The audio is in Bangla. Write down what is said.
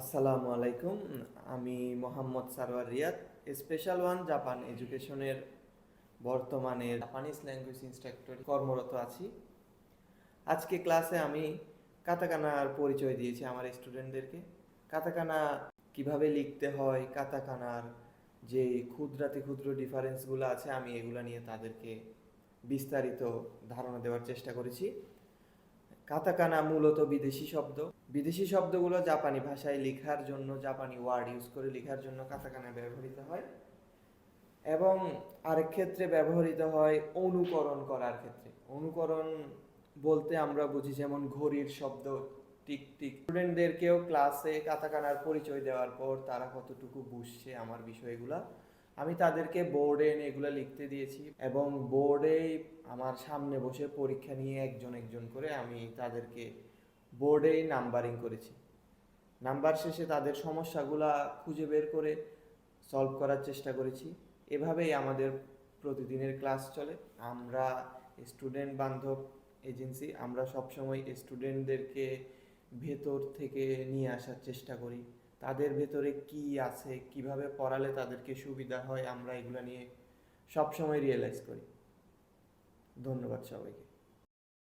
আসসালামু আলাইকুম। আমি Mohammad Sarwar Riyad special one Japan এডুকেশনের বর্তমানে জাপানিজ ল্যাঙ্গুয়েজ ইনস্ট্রাক্টর কর্মরত আছি। আজকে ক্লাসে আমি কাতাকানার পরিচয় দিয়েছি আমার স্টুডেন্টদেরকে কাতাকানা কীভাবে লিখতে হয়, কাতাকানার যে ক্ষুদ্রাতি ক্ষুদ্র ডিফারেন্সগুলো আছে, আমি এগুলো নিয়ে তাদেরকে বিস্তারিত ধারণা দেওয়ার চেষ্টা করেছি। কাতাকানা মূলত বিদেশি শব্দ। বিদেশি শব্দগুলো জাপানি ভাষায় লেখার জন্য, জাপানি ওয়ার্ড ইউজ করে লেখার জন্য কাতাকানা ব্যবহৃত হয়। এবং আরেক ক্ষেত্রে ব্যবহৃত হয় অনুকরণ করার ক্ষেত্রে। অনুকরণ বলতে আমরা বুঝি যেমন ঘড়ির শব্দ, টিক টিক। স্টুডেন্টদেরকেও ক্লাসে কাতাকানার পরিচয় দেওয়ার পর তারা কতটুকু বুঝছে আমার বিষয়গুলা। আমি তাদেরকে বোর্ডে এনে এগুলো লিখতে দিয়েছি এবং বোর্ডে আমার সামনে বসে পরীক্ষা নিয়ে একজন একজন করে আমি তাদেরকে বোর্ডেই নাম্বারিং করেছি। নাম্বার শেষে তাদের সমস্যাগুলা খুঁজে বের করে সলভ করার চেষ্টা করেছি। এভাবেই আমাদের প্রতিদিনের ক্লাস চলে। আমরা স্টুডেন্ট বান্ধব এজেন্সি আমরা সবসময় স্টুডেন্টদেরকে ভেতর থেকে নিয়ে আসার চেষ্টা করি। তাদের ভেতরে কি আছে, কীভাবে পড়ালে তাদেরকে সুবিধা হয়, আমরা এগুলো নিয়ে সবসময় রিয়েলাইজ করি। ধন্যবাদ সবাইকে।